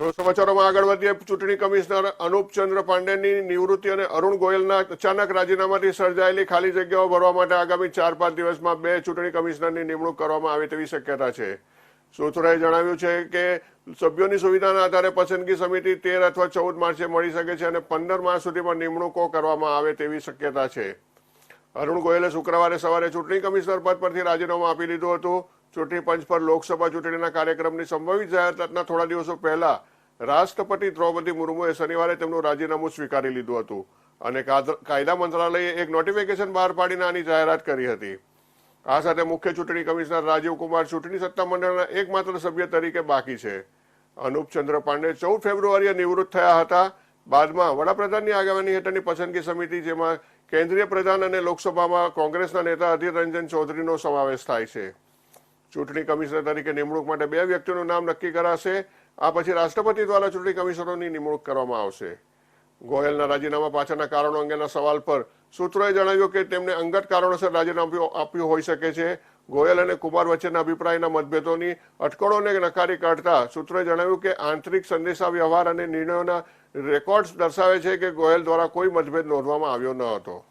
તો સમાચારોમાં આગળ વધીએ. ચૂંટણી કમિશનર અનુપ પાંડેની નિવૃત્તિ અને અરુણ ગોયલના અચાનક રાજીનામાથી સર્જાયેલી ખાલી જગ્યાઓ ભરવા માટે આગામી ચાર પાંચ દિવસમાં બે ચૂંટણી કમિશનરની નિમણૂક કરવામાં આવે તેવી શક્યતા છે. સૂત્રોએ જણાવ્યું છે કે સભ્યોની સુવિધાના આધારે પસંદગી સમિતિ તેર અથવા ચૌદ માર્ચે મળી શકે છે અને પંદર માર્ચ સુધીમાં નિમણૂકો કરવામાં આવે તેવી શક્યતા છે. અરુણ ગોયલે શુક્રવારે સવારે ચૂંટણી કમિશનર પદ પરથી રાજીનામું આપી દીધું હતું. ચૂંટણી પંચ પર લોકસભા ચૂંટણીના કાર્યક્રમની સંભવિત જાહેરાતના થોડા દિવસો પહેલા રાષ્ટ્રપતિ દ્રૌપદી મુર્મુએ શનિવારે તેમનું રાજીનામું સ્વીકારી લીધું હતું અને કાયદા મંત્રાલયે એક નોટિફિકેશન બહાર પાડીને આની જાહેરાત કરી હતી. આ સાથે મુખ્ય ચૂંટણી કમિશનર રાજીવ કુમાર ચૂંટણી સત્તામંડળના એકમાત્ર સભ્ય તરીકે બાકી છે. અનુપ ચંદ્ર પાંડે ચૌદ ફેબ્રુઆરીએ નિવૃત્ત થયા હતા. બાદમાં વડાપ્રધાનની આગેવાની હેઠળની પસંદગી સમિતિ, જેમાં કેન્દ્રીય પ્રધાન અને લોકસભામાં કોંગ્રેસના નેતા અધીર રંજન ચૌધરીનો સમાવેશ થાય છે. ચૂંટણી કમિશનર તરીકે નિમણૂક માટે બે વ્યક્તિનું નામ નક્કી કરાશે. આ પછી રાષ્ટ્રપતિ દ્વારા ચૂંટણી કમિશનરોની નિમણૂક કરવામાં આવશે. ગોયલના રાજીનામા પાછળના કારણો અંગેના સવાલ પર સૂત્રોએ જણાવ્યું કે તેમને અંગત કારણોસર રાજીનામું આપ્યું હોઈ શકે છે. ગોયલ અને કુમાર વચ્ચેના અભિપ્રાયના મતભેદોની અટકળોને નકારી કાઢતા સૂત્રોએ જણાવ્યું કે આંતરિક સંદેશા વ્યવહાર અને નિર્ણયોના રેકોર્ડ્સ દર્શાવે છે કે ગોયલ દ્વારા કોઈ મતભેદ નોંધવામાં આવ્યો ન હતો.